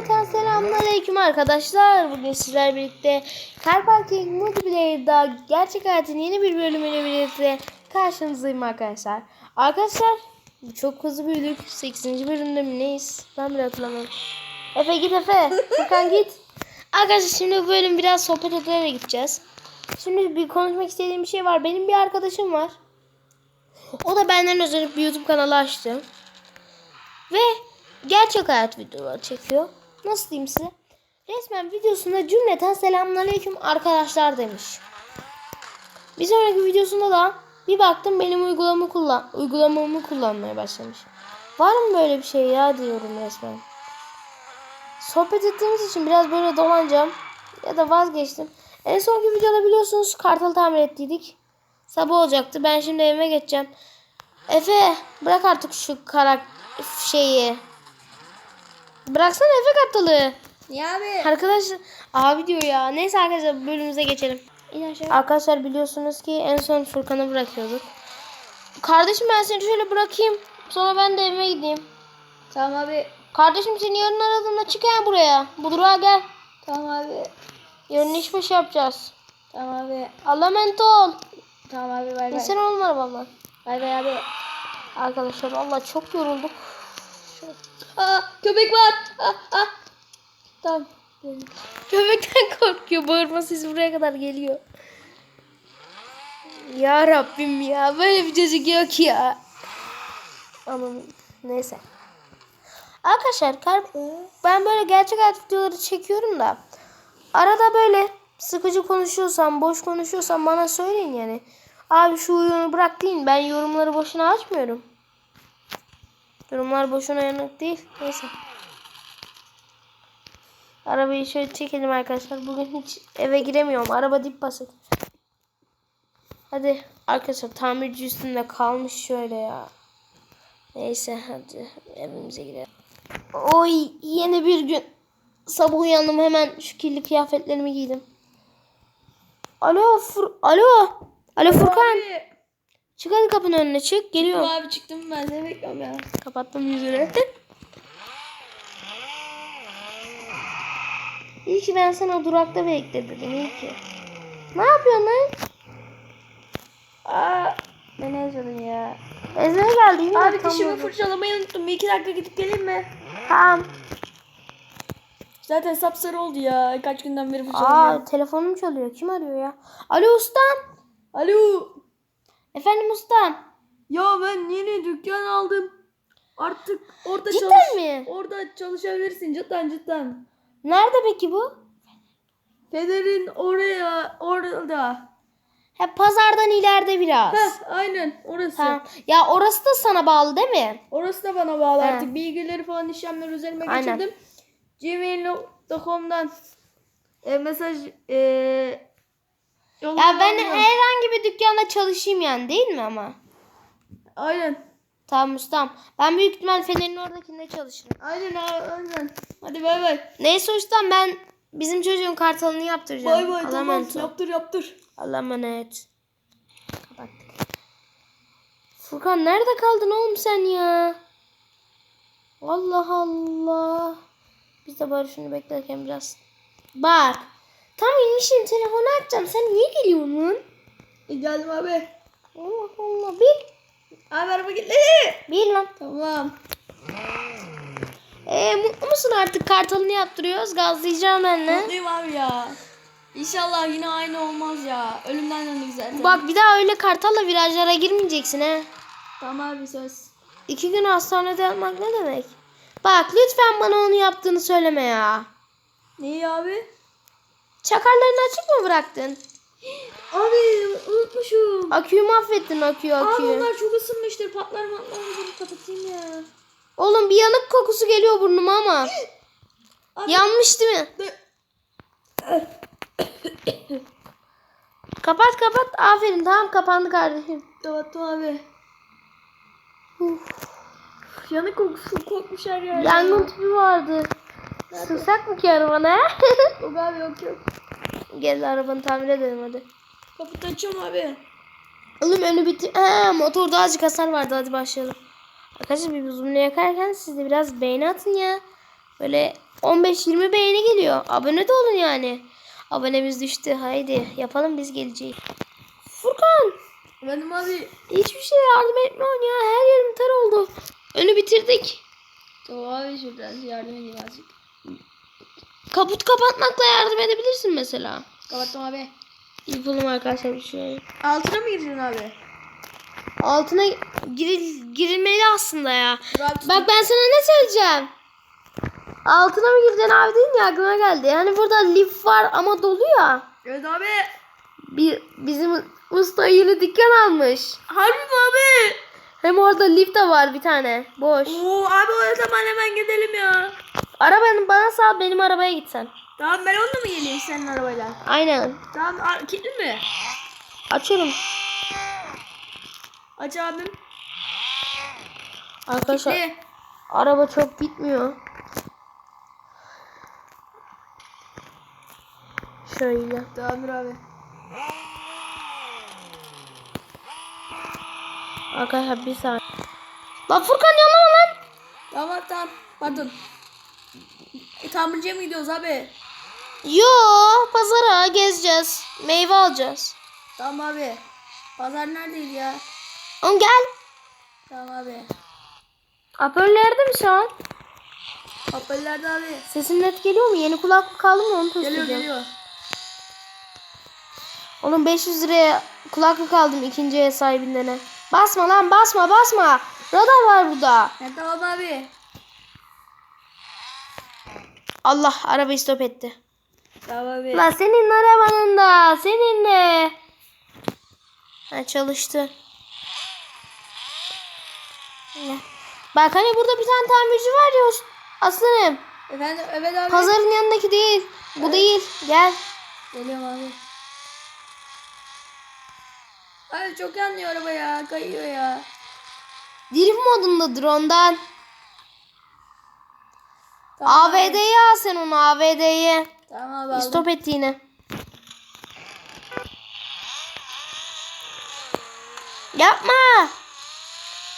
Cümleten selamünaleyküm arkadaşlar. Bugün sizler birlikte Car Parking Multiplayer'da gerçek hayatın yeni bir bölümüyle birlikte karşınızdayım arkadaşlar. Arkadaşlar çok hızlı büyüdük. 8. bölümde mi neyiz? Ben bile hatırlamıyorum. Efe git Efe. Furkan git. Arkadaşlar şimdi bu bölüm biraz sohbet ederek gideceğiz. Şimdi bir konuşmak istediğim bir şey var. Benim bir arkadaşım var. O da benden özenip bir YouTube kanalı açtı. Ve gerçek hayat videoları çekiyor. Nasıl diyeyim size? Resmen videosunda cümleten selamünaleyküm arkadaşlar demiş. Bir sonraki videosunda da bir baktım benim uygulamamı kullan uygulamamı kullanmaya başlamış. Var mı böyle bir şey ya diyorum resmen. Sohbet ettiğimiz için biraz böyle dolanacağım. Ya da vazgeçtim. En sonki videoda biliyorsunuz kartal tamir ettiydik. Sabah olacaktı. Ben şimdi evime geçeceğim. Efe bırak artık şu karak şeyi. Bıraksana Efe kartalı. Ya abi. Arkadaşlar abi diyor ya. Neyse arkadaşlar bölümümüze geçelim. Arkadaşlar biliyorsunuz ki en son Furkan'ı bırakıyorduk. Kardeşim ben seni şöyle bırakayım. Sonra ben de evime gideyim. Tamam abi. Kardeşim seni yarın aradığımda çık ya buraya. Bu durağa gel. Tamam abi. Yarın iş başı yapacağız. Tamam abi. Allah'a emanet ol. Tamam abi bay bay. İnsan olma arabamdan. Bay bay abi. Arkadaşlar Allah çok yorulduk. Aa köpek var. Aa, aa. Tamam. Köpekten korkuyor. Bağırma sesi buraya kadar geliyor. Ya Rabbim ya. Böyle bir çocuk yok ya. Ama neyse. Arkadaşlar kar- ben böyle gerçek hayat videoları çekiyorum da arada böyle sıkıcı konuşuyorsam, boş konuşuyorsam bana söyleyin yani. Abi şu oyunu bırak deyin. Ben yorumları boşuna açmıyorum. Yorumlar boşuna yanık değil. Neyse. Arabayı şöyle çekelim arkadaşlar. Bugün hiç eve giremiyorum. Araba dip basık. Hadi arkadaşlar tamirci üstünde kalmış şöyle ya. Neyse hadi evimize girelim. Oy yeni bir gün. Sabah uyandım hemen şu kirli kıyafetlerimi giydim. Alo Fur Alo. Alo Furkan. Abi. Çık hadi kapının önüne çık. Geliyorum. Abi çıktım ben seni bekliyorum ya. Kapattım yüzünü. İyi ki ben sana durakta bekledim. İyi ki. Ne yapıyorsun lan? Aa. Ben özledim ya. Ezine geldi. Abi dişimi fırçalamayı unuttum. Bir iki dakika gidip geleyim mi? Tamam. Zaten sapsarı oldu ya. Kaç günden beri fırçalamıyorum. Aa telefonum çalıyor. Kim arıyor ya? Alo ustam. Alo. Efendim ustam. Ya ben yeni dükkan aldım. Artık orada Cidden çalış. mi? Orada çalışabilirsin cidden cidden. Nerede peki bu? Pederin oraya orada. He pazardan ileride biraz. Heh aynen orası. Tamam. Ya orası da sana bağlı değil mi? Orası da bana bağlı He. artık. Bilgileri falan işlemler üzerime Aynen. geçirdim. Gmail.com'dan e, mesaj e, Ya ben yolladım. herhangi bir dükkanda çalışayım yani değil mi ama? Aynen. Tamam ustam. Ben büyük ihtimal Fener'in oradakinde çalışırım. Aynen aynen. Hadi bay bay. Neyse ustam ben bizim çocuğun kartalını yaptıracağım. Bay bay Allah'a tamam. emanet. Yaptır yaptır. Allah'a emanet. Kapattık. Furkan nerede kaldın oğlum sen ya? Allah Allah. Biz de bari şunu beklerken biraz. Bak. Tam inmişim telefonu açacağım. Sen niye geliyorsun? E, geldim abi. Allah Allah. Bir. Abi araba gitti. Bir lan. Tamam. Ee, mutlu musun artık kartalını yaptırıyoruz? Gazlayacağım ben de. Mutluyum abi ya. İnşallah yine aynı olmaz ya. Ölümden döndük zaten. Bak bir daha öyle kartalla virajlara girmeyeceksin he. Tamam abi söz. İki gün hastanede yatmak ne demek? Bak lütfen bana onu yaptığını söyleme ya. Neyi abi? Çakarlarını açık mı bıraktın? Abi unutmuşum. Aküyü mahvettin aküyü Abi aküyü. onlar çok ısınmıştır. Patlar matlar. Bunu kapatayım ya. Oğlum bir yanık kokusu geliyor burnuma ama. Abi- Yanmış değil mi? Kapat kapat. Aferin tamam kapandı kardeşim. Kapattım abi. Yanık kokusu kokmuş her yer. Yangın tüpü vardı. Sığsak mı ki arabana? Yok abi yok yok. Gel arabanı tamir edelim hadi. Kapıyı açıyorum abi. Oğlum önü bitti. Ha, motorda azıcık hasar vardı hadi başlayalım. Arkadaşlar bir buzumunu yakarken siz de biraz beğeni atın ya. Böyle 15-20 beğeni geliyor. Abone de olun yani. Abonemiz düştü. Haydi yapalım biz geleceğiz. Furkan Benim abi. hiçbir şey yardım etmiyorsun ya. Her yerim ter oldu. Önü bitirdik. Tamam abi şuradan yardım edeyim azıcık. Kaput kapatmakla yardım edebilirsin mesela. Kapattım abi. Yapalım arkadaşlar bir şey. Altına mı gireceksin abi? Altına giril, girilmeli aslında ya. Tut. Bak ben sana ne söyleyeceğim. Altına mı gireceksin abi değil ya aklıma geldi. Yani burada lif var ama dolu ya. Evet abi. Bir, bizim usta yeni dükkan almış. Harbi mi abi? Hem orada lif de var bir tane. Boş. Oo abi o zaman hemen gidelim ya. Arabanı bana sal benim arabaya gitsen. Tamam ben onunla mı geleyim senin arabayla? Aynen. Tamam kilitli mi? Açıyorum. Aç abim. Arkadaşlar Ne? araba çok gitmiyor. Şöyle. Tamamdır abi. Arkadaşlar bir saniye. Lan Furkan yanlama lan. Tamam tamam. Pardon. E, tamirciye mi gidiyoruz abi? Yo pazara gezeceğiz. Meyve alacağız. Tamam abi. Pazar neredeydi ya? Oğlum gel. Tamam abi. Apörlerde mi şu an? Hoparlörlerde abi. Sesin net geliyor mu? Yeni kulaklık kaldı mı onu test Geliyor edeceğim. geliyor. Oğlum 500 liraya kulaklık aldım ikinci el sahibinden. Basma lan basma basma. Radar var burada. Ya tamam abi. Allah arabayı stop etti. Tamam abi. Lan senin arabanın da seninle. Ha çalıştı. Ya. Bak hani burada bir tane tamirci var ya aslanım. Efendim evet abi. Pazarın yanındaki değil. Bu değil. Gel. Geliyorum abi. Abi çok yanlıyor araba ya. Kayıyor ya. Drift modundadır ondan. Tamam abi. AVD'yi al sen onu AVD'yi. Tamam abi. Stop etti yine. Yapma.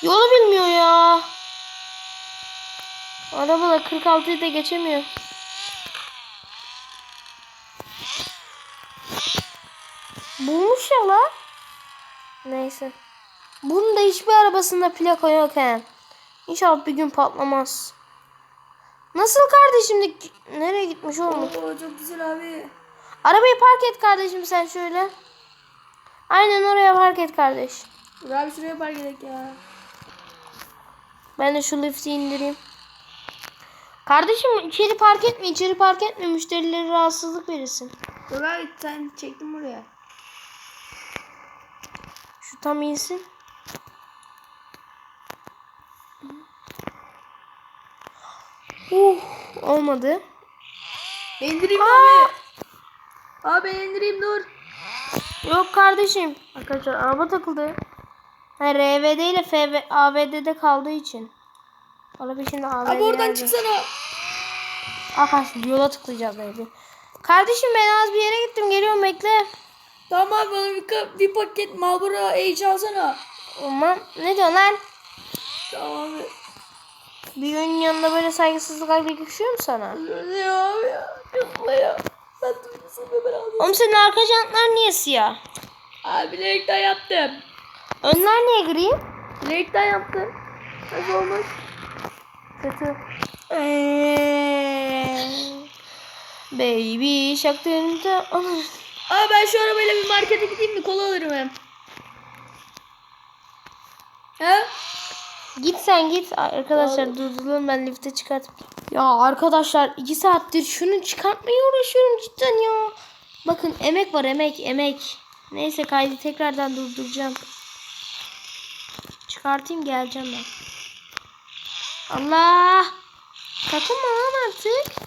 Yolu bilmiyor ya. Araba da 46'yı da geçemiyor. Bulmuş ya la. Neyse. Bunun da hiçbir arabasında plaka yok he. İnşallah bir gün patlamaz. Nasıl kardeşim? de- Nereye gitmiş oğlum? Oo çok güzel abi. Arabayı park et kardeşim sen şöyle. Aynen oraya park et kardeş. Dur abi şuraya park edelim ya. Ben de şu lifti indireyim. Kardeşim içeri park etme, içeri park etme. Müşterilere rahatsızlık verirsin. Dur abi sen çektim buraya. Şu tam insin. Uh, olmadı. Ben indireyim mi abi. Abi ben indireyim dur. Yok kardeşim. Arkadaşlar araba takıldı. Ha, RVD ile FV, AVD'de kaldığı için. Araba şimdi AVD'de. Abi oradan geldi. çıksana. Arkadaşlar yola tıklayacağız baby. Kardeşim ben az bir yere gittim geliyorum bekle. Tamam abi bana bir, bir paket Marlboro Age alsana. Aman ne diyorsun lan? Tamam abi. Büyüğün yanında böyle saygısızlıklar yakışıyor mu sana? Abi ya? Yapma ya. Ben ben alayım. Oğlum senin arka jantlar niye siyah? Abi bilekten yaptım. Önler niye gri? Bilekten yaptım. Nasıl olmuş? Kötü. Baby şak dönünce alır. Abi ben şu arabayla bir markete gideyim mi? Kola alırım hem. He? Git sen git. Arkadaşlar durdurun ben lifte çıkartıp. Ya arkadaşlar iki saattir şunu çıkartmaya uğraşıyorum cidden ya. Bakın emek var emek emek. Neyse kaydı tekrardan durduracağım. Çıkartayım geleceğim ben. Allah. Takılma lan artık.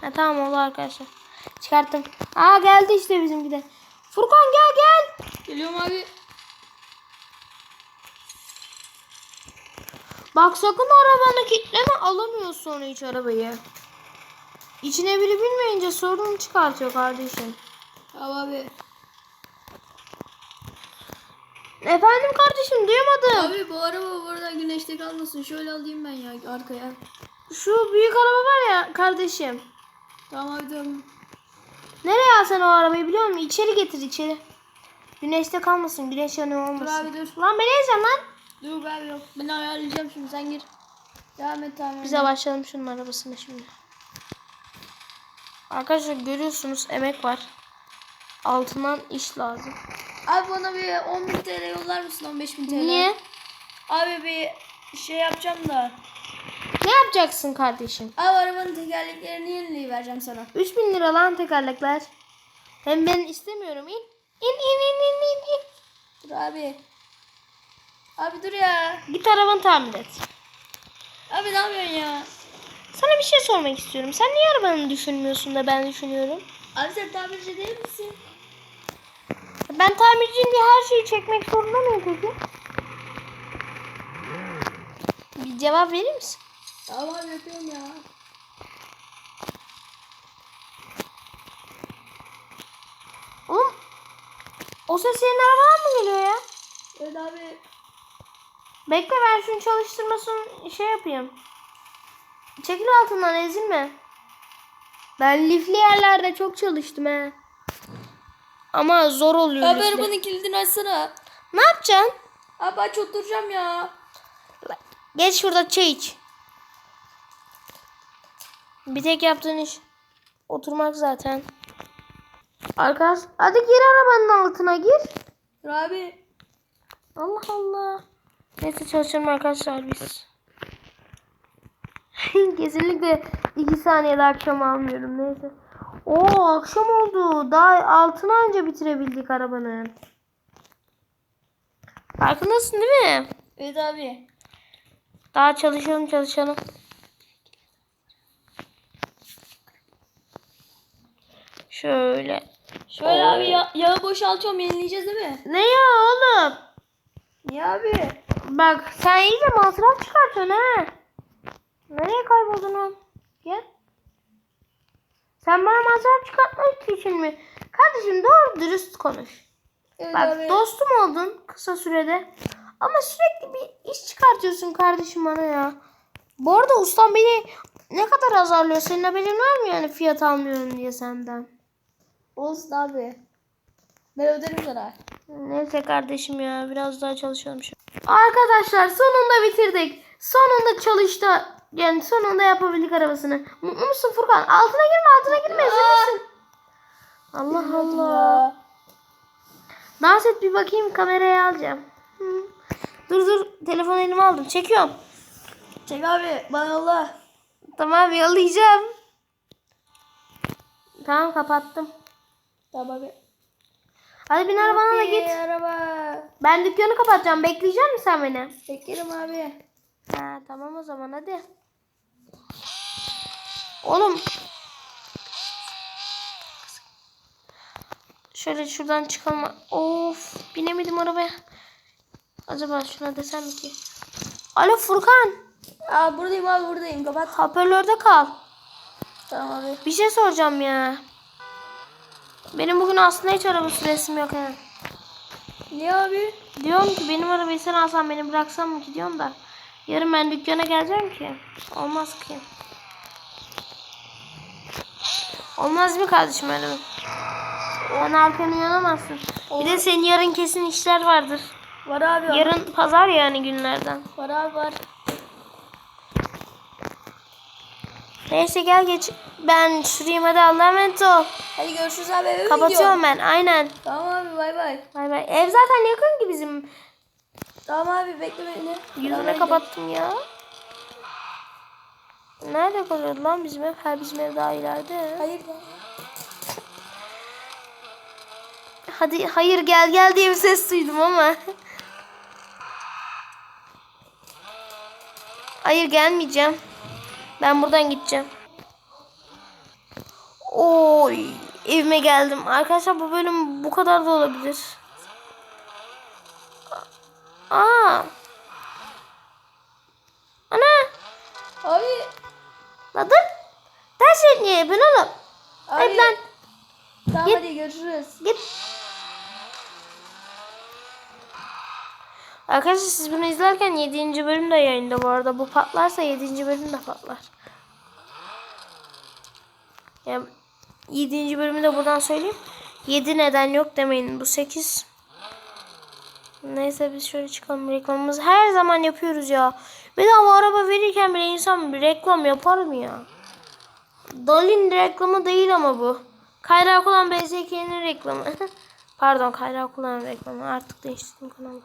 Ha, tamam oldu arkadaşlar. Çıkarttım. Aa geldi işte bizimki de. Furkan gel gel. Geliyorum abi. Bak sakın arabanı kilitleme alamıyorsun sonra hiç arabayı. İçine biri bilmeyince sorun çıkartıyor kardeşim. Tamam abi. Efendim kardeşim duyamadım. Abi bu araba burada güneşte kalmasın. Şöyle alayım ben ya arkaya. Şu büyük araba var ya kardeşim. Tamam abi tamam. Nereye alsan o arabayı biliyor musun? İçeri getir içeri. Güneşte kalmasın. Güneş yanıyor Dur olmasın. abi dur. Lan beni ezeceksin lan. Dur abi yok. Ben ayarlayacağım şimdi sen gir. Devam et tamam. Bize başlayalım şunun arabasına şimdi. Arkadaşlar görüyorsunuz emek var. Altından iş lazım. Abi bana bir 10.000 TL yollar mısın 15.000 TL? Niye? Abi bir şey yapacağım da. Ne yapacaksın kardeşim? Abi arabanın tekerleklerini yenileyivereceğim sana. 3000 lira lan tekerlekler. Hem ben istemiyorum. İn. İn in in in in. in. Dur abi. Abi dur ya. Git arabanı tamir et. Abi ne yapıyorsun ya? Sana bir şey sormak istiyorum. Sen niye arabanı düşünmüyorsun da ben düşünüyorum? Abi sen tamirci değil misin? Ben tamirciyim diye her şeyi çekmek zorunda mıyım peki? Bir cevap verir misin? Tamam abi yapıyorum ya. Oğlum o ses senin arabadan mı geliyor ya? Evet abi. Bekle ben şunu çalıştırmasın şey yapayım. Çekil altından ezilme. Ben lifli yerlerde çok çalıştım he. Ama zor oluyor Abi lifli. arabanın kilidini açsana. Ne yapacaksın? Abi aç oturacağım ya. Geç şurada çay iç. Bir tek yaptığın iş oturmak zaten. Arkadaş hadi gir arabanın altına gir. Abi. Allah Allah. Neyse çalışalım arkadaşlar biz. Kesinlikle iki saniyede akşam almıyorum neyse. Oo akşam oldu. Daha altını anca bitirebildik arabanın. Farkındasın değil mi? Evet abi. Daha çalışalım çalışalım. Şöyle. Şöyle abi ya, yağı boşaltıyorum yenileyeceğiz değil mi? Ne ya oğlum? Niye abi? Bak sen iyice masraf çıkartıyorsun ha. Nereye kayboldun? Gel. Sen bana masraf çıkartmak için mi? Kardeşim doğru dürüst konuş. Evet Bak abi. dostum oldun kısa sürede. Ama sürekli bir iş çıkartıyorsun kardeşim bana ya. Bu arada ustam beni ne kadar azarlıyor. Senin haberin var mı yani fiyat almıyorum diye senden? Olsun abi. Ben öderim sana. Neyse kardeşim ya biraz daha çalışalım şu. Arkadaşlar sonunda bitirdik. Sonunda çalıştı. Yani sonunda yapabildik arabasını. Mutlu musun Furkan? Altına girme altına girme. Allah Allah. Dans et bir bakayım kameraya alacağım. Hı. Dur dur telefon elime aldım. Çekiyorum. Çek abi bana yolla. Tamam yollayacağım. Tamam kapattım. Tamam abi. Hadi bin arabana da git. araba. Ben dükkanı kapatacağım. Bekleyecek misin sen beni? Beklerim abi. Ha tamam o zaman hadi. Oğlum. Şöyle şuradan çıkalım. Of binemedim arabaya. Acaba şuna desem ki? Alo Furkan. Aa buradayım abi buradayım kapat. Hoparlörde kal. Tamam abi. Bir şey soracağım ya. Benim bugün aslında hiç araba süresim yok ha. Niye abi? Diyorum ki benim arabayı sen alsan beni bıraksan mı ki diyorum da. Yarın ben dükkana geleceğim ki. Olmaz ki. Olmaz mı kardeşim öyle mi? Sen erken uyanamazsın. Bir de senin yarın kesin işler vardır. Var abi. Yarın pazar yani günlerden. Var abi var. Neyse gel geç. Ben süreyim hadi Allah'a emanet ol. Hadi görüşürüz abi. eve Kapatıyorum gidiyorsun? ben aynen. Tamam abi bay bay. Bay bay. Ev zaten yakın ki bizim. Tamam abi bekle beni. Beraber kapattım ya. Nerede kalıyordu lan bizim ev? Ha bizim ev daha ileride. Hayır. Hadi hayır gel gel diye bir ses duydum ama. hayır gelmeyeceğim. Ben buradan gideceğim. Oy evime geldim. Arkadaşlar bu bölüm bu kadar da olabilir. Aa. Ana. Abi. La dur. Ders niye yapıyorsun oğlum? Abi. Hadi lan. Tamam Git. hadi görüşürüz. Git. Arkadaşlar siz bunu izlerken 7. bölüm de yayında bu arada. Bu patlarsa 7. bölüm de patlar. Ya 7. bölümü de buradan söyleyeyim. 7 neden yok demeyin. Bu 8. Neyse biz şöyle çıkalım. Reklamımızı her zaman yapıyoruz ya. Bedava araba verirken bile insan bir reklam yapar mı ya? Dalin reklamı değil ama bu. Kayra kullanan BSK'nin reklamı. Pardon Kayra kullanan reklamı. Artık değiştirdim kanalı.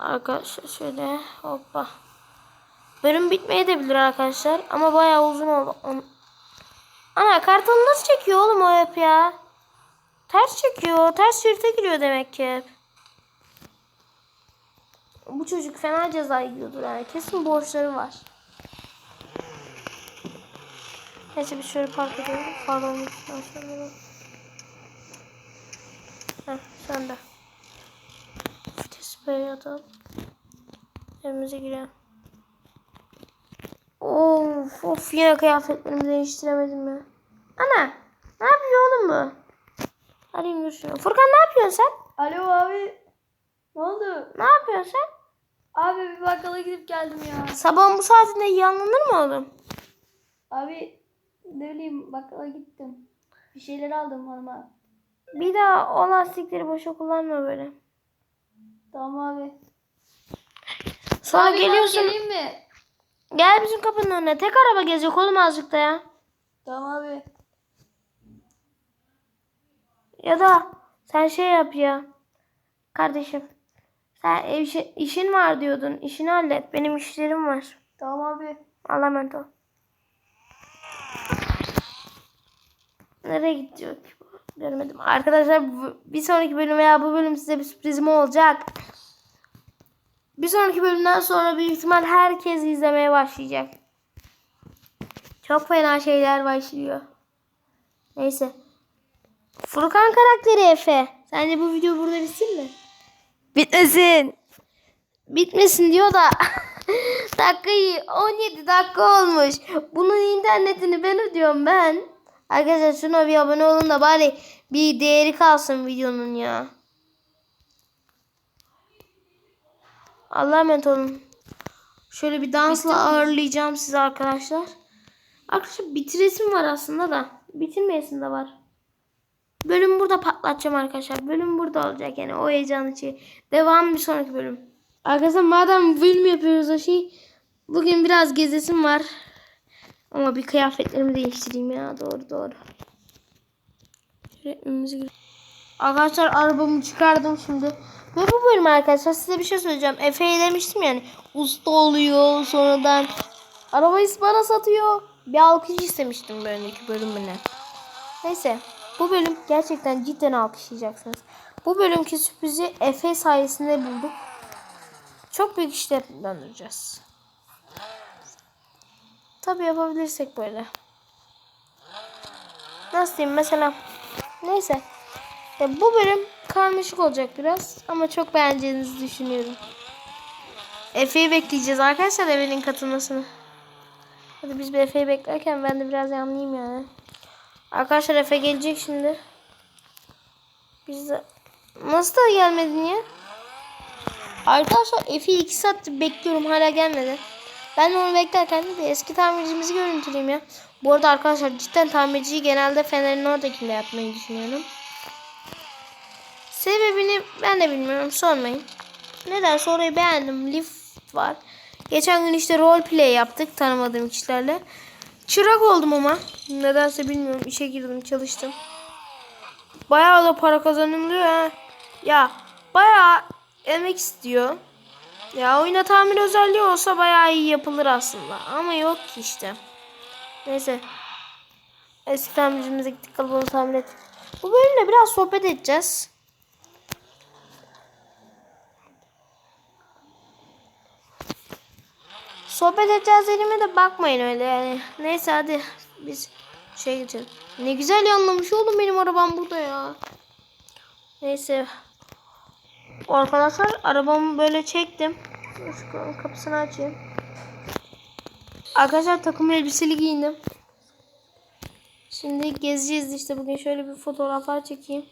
Arkadaşlar şöyle hoppa. Bölüm bitmeye de bilir arkadaşlar. Ama bayağı uzun oldu. Ana kartalı nasıl çekiyor oğlum o hep ya? Ters çekiyor. Ters şerite giriyor demek ki hep. Bu çocuk fena ceza yiyordur yani. Kesin borçları var. Neyse bir şöyle park edelim. Pardon. sen de. Vites B'ye atalım. Evimize girelim. Of of yine kıyafetlerimi değiştiremedim ya. Ana ne yapıyor oğlum bu? Dur şunu. Furkan ne yapıyorsun sen? Alo abi. Ne oldu? Ne yapıyorsun sen? Abi bir bakkala gidip geldim ya. Sabahın bu saatinde yanlanır mı oğlum? Abi ne bileyim bakkala gittim. Bir şeyler aldım hanıma. Bir daha o lastikleri boşa kullanma böyle. Tamam abi. Sonra abi geliyorsun. geleyim mi? Gel bizim kapının önüne. Tek araba gezecek oğlum azıcık da ya. Tamam abi. Ya da sen şey yap ya. Kardeşim. Sen ev işi- işin var diyordun. İşini hallet. Benim işlerim var. Tamam abi. Allah'a emanet ol. Nereye gidiyor ki bu? Görmedim. Arkadaşlar bir sonraki bölüm veya bu bölüm size bir sürprizim olacak. Bir sonraki bölümden sonra büyük ihtimal herkes izlemeye başlayacak. Çok fena şeyler başlıyor. Neyse. Furkan karakteri Efe. Sence bu video burada bitsin mi? Bitmesin. Bitmesin diyor da dakikayı 17 dakika olmuş. Bunun internetini ben ödüyorum ben. Arkadaşlar şuna bir abone olun da bari bir değeri kalsın videonun ya. Allah'a emanet olun. Şöyle bir dansla ağırlayacağım sizi arkadaşlar. Arkadaşlar bitiresim var aslında da. Bitirmeyesim de var. Bölüm burada patlatacağım arkadaşlar. Bölüm burada olacak yani o heyecan için. Devam bir sonraki bölüm. Arkadaşlar madem bölüm yapıyoruz o şey. Bugün biraz gezesim var. Ama bir kıyafetlerimi değiştireyim ya. Doğru doğru. Gir- Arkadaşlar arabamı çıkardım şimdi. Ve bu bölüm arkadaşlar size bir şey söyleyeceğim. Efe'ye demiştim yani. Usta oluyor sonradan. Arabayı bana satıyor. Bir alkış istemiştim önceki bölümüne. Neyse. Bu bölüm gerçekten cidden alkışlayacaksınız. Bu bölümki sürprizi Efe sayesinde bulduk. Çok büyük işler planlayacağız. Tabii yapabilirsek böyle. Nasıl diyeyim mesela. Neyse. Ya bu bölüm karmaşık olacak biraz. Ama çok beğeneceğinizi düşünüyorum. Efe'yi bekleyeceğiz arkadaşlar Efe'nin katılmasını. Hadi biz bir Efe'yi beklerken ben de biraz yanlayayım yani. Arkadaşlar Efe gelecek şimdi. Biz de... Nasıl da gelmedin ya? Arkadaşlar Efe'yi 2 saattir bekliyorum hala gelmedi. Ben onu beklerken de eski tamircimizi görüntüleyeyim ya. Bu arada arkadaşlar cidden tamirciyi genelde Fener'in oradakinde yapmayı düşünüyorum. Sebebini ben de bilmiyorum sormayın. Nedense orayı beğendim. Lift var. Geçen gün işte role play yaptık tanımadığım kişilerle. Çırak oldum ama. Nedense bilmiyorum. İşe girdim çalıştım. Bayağı da para kazanılıyor ha. Ya bayağı emek istiyor. Ya oyuna tamir özelliği olsa bayağı iyi yapılır aslında. Ama yok ki işte. Neyse. Eski tamircimize gittik kalıbını tamir ettik. Bu bölümde biraz sohbet edeceğiz. Sohbet edeceğiz elime de bakmayın öyle yani. Neyse hadi biz şey geçelim. Ne güzel yanlamış oğlum benim arabam burada ya. Neyse. Arkadaşlar arabamı böyle çektim. Şu kapısını açayım. Arkadaşlar takım elbiseli giyindim. Şimdi gezeceğiz işte bugün şöyle bir fotoğraflar çekeyim.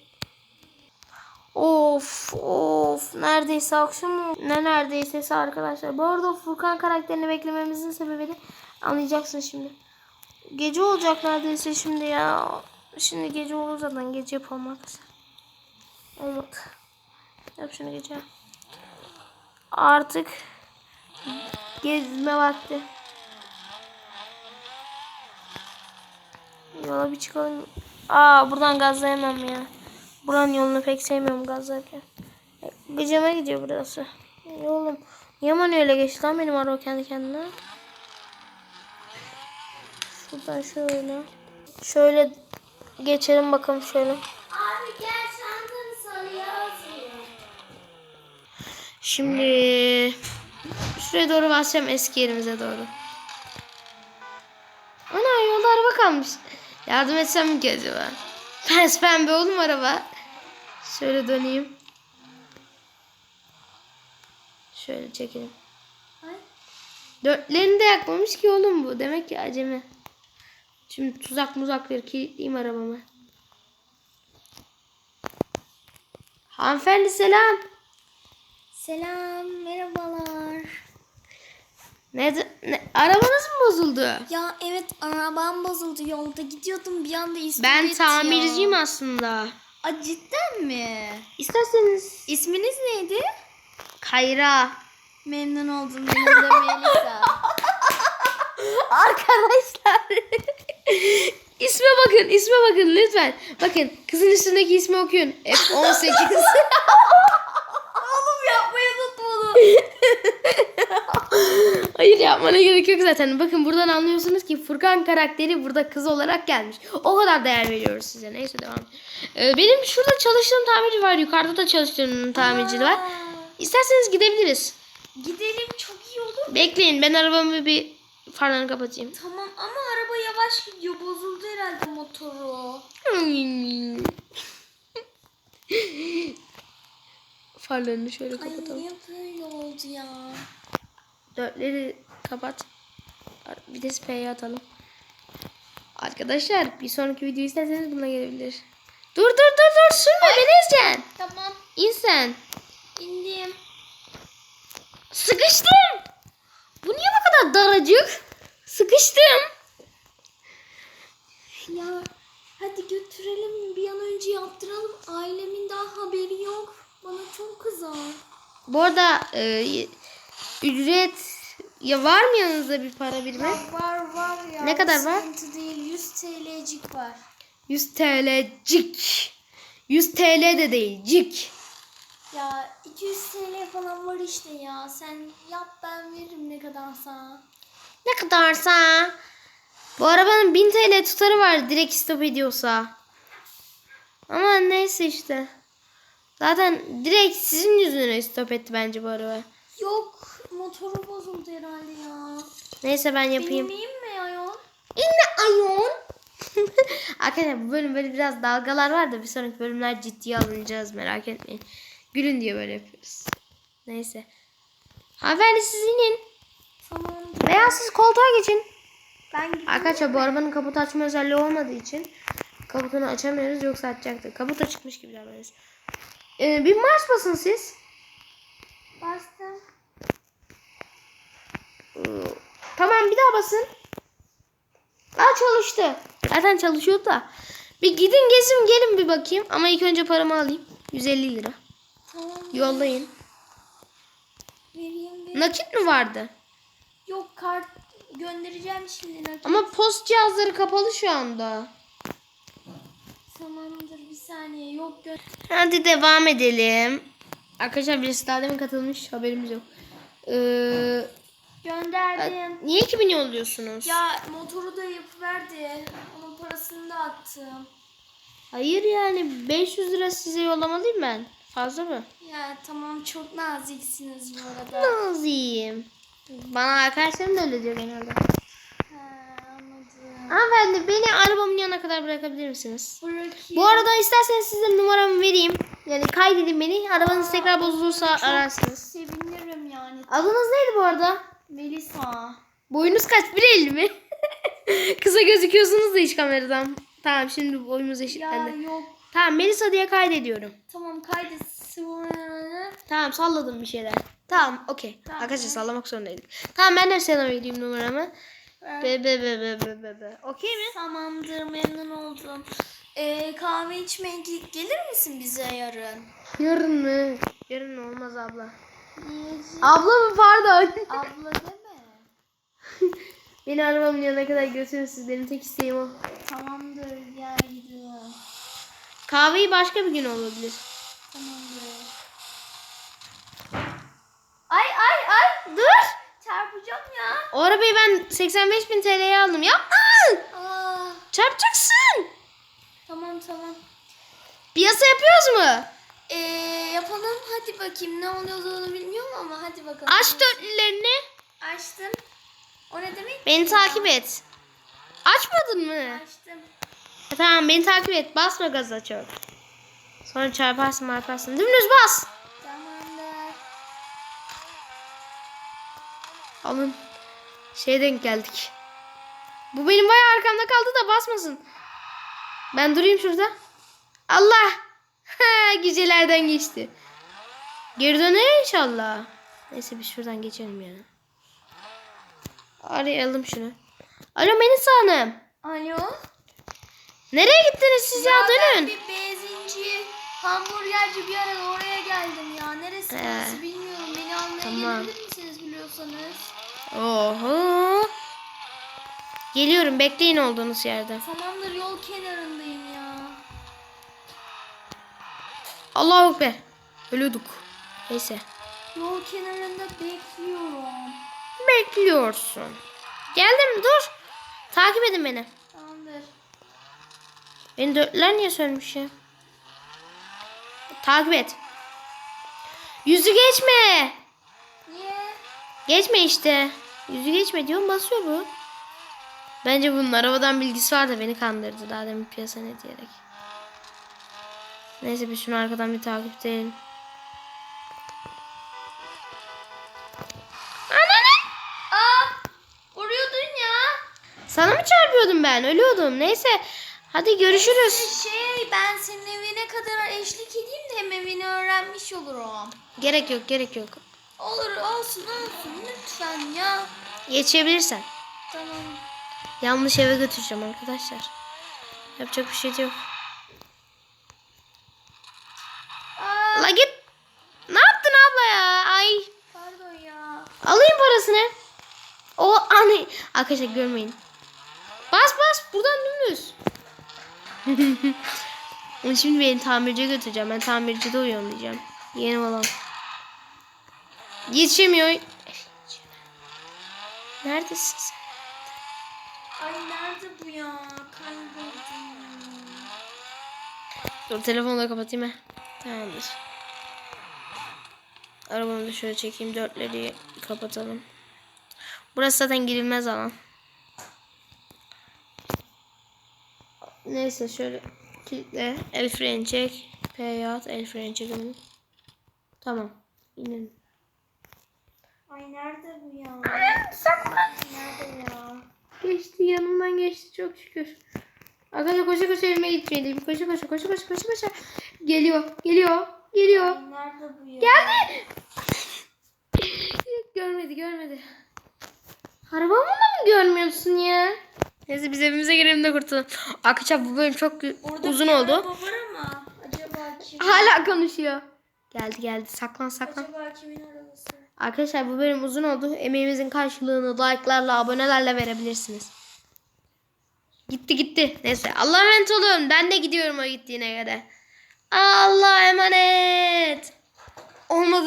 Of of neredeyse akşam ne neredeyse arkadaşlar. Bu arada Furkan karakterini beklememizin sebebi de anlayacaksın şimdi. Gece olacak neredeyse şimdi ya. Şimdi gece olur zaten gece yapalım arkadaşlar. Olmadı. Yap şunu gece. Artık gezme vakti. Yola bir çıkalım. Aa buradan gazlayamam ya. Buranın yolunu pek sevmiyorum gazlarken. Gıcıma gidiyor burası. E, Oğlum niye öyle geçti lan benim araba kendi kendine? Şuradan şöyle. Şöyle geçelim bakalım şöyle. Abi gel çantanı atıyor. Şimdi şuraya doğru basacağım eski yerimize doğru. Ana yolda araba kalmış. Yardım etsem mi ki acaba? Pes pembe oğlum araba. Şöyle döneyim. Şöyle çekelim. Dörtlerini de yakmamış ki oğlum bu. Demek ki acemi. Şimdi tuzak muzakları kilitleyeyim arabamı. Hanımefendi selam. Selam, merhabalar. Ne, ne arabanız mı bozuldu? Ya evet arabam bozuldu yolda gidiyordum bir anda ismi Ben geçti tamirciyim aslında. Aa, cidden mi? İsterseniz İsminiz neydi? Kayra. Memnun oldum benim de Melisa. Arkadaşlar. isme bakın, isme bakın lütfen. Bakın kızın üstündeki ismi okuyun. F18. Oğlum yapmayı unutma onu. Hayır yapmana gerek yok zaten. Bakın buradan anlıyorsunuz ki Furkan karakteri burada kız olarak gelmiş. O kadar değer veriyoruz size. Neyse devam. Ee, benim şurada çalıştığım tamirci var. Yukarıda da çalıştığım tamirci var. İsterseniz gidebiliriz. Gidelim çok iyi olur. Bekleyin ben arabamı bir farlarını kapatayım. Tamam ama araba yavaş gidiyor. Bozuldu herhalde motoru. Farlarını şöyle Ay kapatalım. niye böyle oldu ya? Dörtleri kapat. Bir de sprey atalım. Arkadaşlar bir sonraki video isterseniz buna gelebilir. Dur dur dur dur sürme beni ezeceksin. Tamam İn sen. indim. Sıkıştım. Bu niye bu kadar daracık? Sıkıştım. Ya hadi götürelim bir an önce yaptıralım. Ailemin daha haberi yok. Bana çok kızar. Bu arada e, ücret ya var mı yanınızda bir para birimi? Var var ya. Ne kadar var? Sıkıntı değil 100 TL'cik var. 100 TL cik. 100 TL de değil cik. Ya 200 TL falan var işte ya. Sen yap ben veririm ne kadarsa. Ne kadarsa. Bu arabanın 1000 TL tutarı var direkt stop ediyorsa. Ama neyse işte. Zaten direkt sizin yüzünden stop etti bence bu araba. Yok motoru bozuldu herhalde ya. Neyse ben yapayım. Benim iyiyim mi ayol? İnne ayon. Arkadaşlar bu bölüm böyle biraz dalgalar var da bir sonraki bölümler ciddiye alınacağız merak etmeyin. Gülün diye böyle yapıyoruz. Neyse. Hanımefendi siz inin. Tamam. Veya siz koltuğa geçin. Ben gideyim. Arkadaşlar bu arabanın kaput açma özelliği olmadığı için kaputunu açamıyoruz yoksa açacaktık. Kaput açıkmış gibi davranıyoruz. Ee, bir marş basın siz. Bastım. Tamam bir daha basın. Aa çalıştı. Zaten çalışıyordu da. Bir gidin gezin gelin bir bakayım. Ama ilk önce paramı alayım. 150 lira. Tamam Yollayın. vereyim vereyim. Nakit mi vardı? Yok kart göndereceğim şimdi nakit. Ama post cihazları kapalı şu anda. Tamamdır bir saniye yok gö Hadi devam edelim. Arkadaşlar birisi daha demin katılmış. Haberimiz yok. Ee, gönderdim. niye 2000 yolluyorsunuz? Ya motoru da yapıverdi. Onun parasını da attım. Hayır yani 500 lira size yollamalıyım ben. Fazla mı? Ya tamam çok naziksiniz bu arada. Naziyim. Bana arkadaşlarım da öyle diyor genelde. Hanımefendi beni arabamın yanına kadar bırakabilir misiniz? Bırakayım. Bu arada isterseniz size numaramı vereyim. Yani kaydedin beni. Arabanız tekrar bozulursa ararsınız. Sevinirim yani. Adınız neydi bu arada? Melisa. Boyunuz kaç? 1.50 mi? Kısa gözüküyorsunuz da hiç kameradan. Tamam şimdi boyumuz Ya eşitlendi. yok. Tamam Melisa diye kaydediyorum. Tamam kaydet. Tamam salladım bir şeyler. Tamam okey. Tamam. Arkadaşlar sallamak zorundaydık. Tamam ben de sana vereyim numaramı. Be be be be be be be. Okey mi? Tamamdır memnun oldum. Ee, kahve içmeye ge- gelir misin bize yarın? Yarın mı? Yarın olmaz abla. Abla mı pardon? Abla deme. Beni arabamın yanına kadar götürürsünüz. Benim tek isteğim o. Tamamdır gel gidiyorum. Kahveyi başka bir gün olabilir. Tamamdır. Ay ay ay Dur. çarpacağım ya. O arabayı ben 85 bin TL'ye aldım. Yapma. Aa, Çarpacaksın. tamam tamam. Piyasa yapıyoruz mu? Ee, yapalım hadi bakayım ne onu bilmiyorum ama hadi bakalım. Aç dörtlülerini. Açtım. O ne demek? Beni ki takip et. Açmadın mı? Açtım. Ha, tamam beni takip et. Basma gaza çok. Sonra çarparsın marparsın. Dümdüz bas. Tamamdır. Alın. Şeye denk geldik. Bu benim bayağı arkamda kaldı da basmasın. Ben durayım şurada. Allah. Ha, Gücelerden geçti. Geri döner inşallah. Neyse biz şuradan geçelim ya. Arayalım şunu. Alo Melisa Hanım. Alo. Nereye gittiniz siz ya, ben dönün. bir benzinci, hamburgerci bir ara oraya geldim ya. Neresi burası bilmiyorum. Beni almaya Tamam. gelebilir misiniz biliyorsanız? Oho. Geliyorum bekleyin olduğunuz yerde. Tamamdır yol kenarındayım ya. Allahu Ekber. Ölüyorduk. Neyse. Yol kenarında bekliyorum. Bekliyorsun. Geldim dur. Takip edin beni. Tamamdır. Beni dörtler niye sönmüş ya? Takip et. Yüzü geçme. Niye? Geçme işte. Yüzü geçme diyorum basıyor bu. Bence bunun arabadan bilgisi var da beni kandırdı daha demin piyasa ne diyerek. Neyse biz şunu arkadan bir takip edelim. Ananı! Aa! Vuruyordun ya. Sana mı çarpıyordum ben? Ölüyordum. Neyse. Hadi görüşürüz. Şey ben senin evine kadar eşlik edeyim de hem evini öğrenmiş olurum. Gerek yok, gerek yok. Olur olsun olsun lütfen ya. Geçebilirsen. Tamam. Yanlış eve götüreceğim arkadaşlar. Yapacak bir şey yok. Aa, La git. Ne yaptın abla ya? Ay. pardon ya. Alayım parasını. O anne. Arkadaşlar görmeyin. Bas bas. Buradan dümdüz. Onu Şimdi beni tamirciye götüreceğim. Ben tamircide uyuyamayacağım. Yeni olan. Yetişemiyor. Neredesin sen? Ay nerede bu ya? Kayboldum. Dur telefonu da kapatayım he. Tamamdır. Arabamı da şöyle çekeyim. Dörtleri kapatalım. Burası zaten girilmez alan. Neyse şöyle kilitle. El freni çek. P'ye at. El freni çekelim. Tamam. İnin. Ay nerede bu ya? Nerede ya? Geçti yanımdan geçti çok şükür. Arkadaşlar koşa koşa evime gitmeliyim. Koşa koşa koşa koşa koşa koşa. Geliyor geliyor geliyor. Nerede bu ya? Geldi. görmedi görmedi. Arabamı da mı görmüyorsun ya? Neyse biz evimize girelim de kurtulalım. Arkadaşlar bu bölüm çok Orada uzun bir oldu. araba var ama acaba kim? Hala konuşuyor. Geldi geldi saklan saklan. Acaba kimin arabası? Arkadaşlar bu bölüm uzun oldu. Emeğimizin karşılığını like'larla abonelerle verebilirsiniz. Gitti gitti. Neyse Allah'a emanet olun. Ben de gidiyorum o gittiğine göre. Allah'a emanet. Olmadı.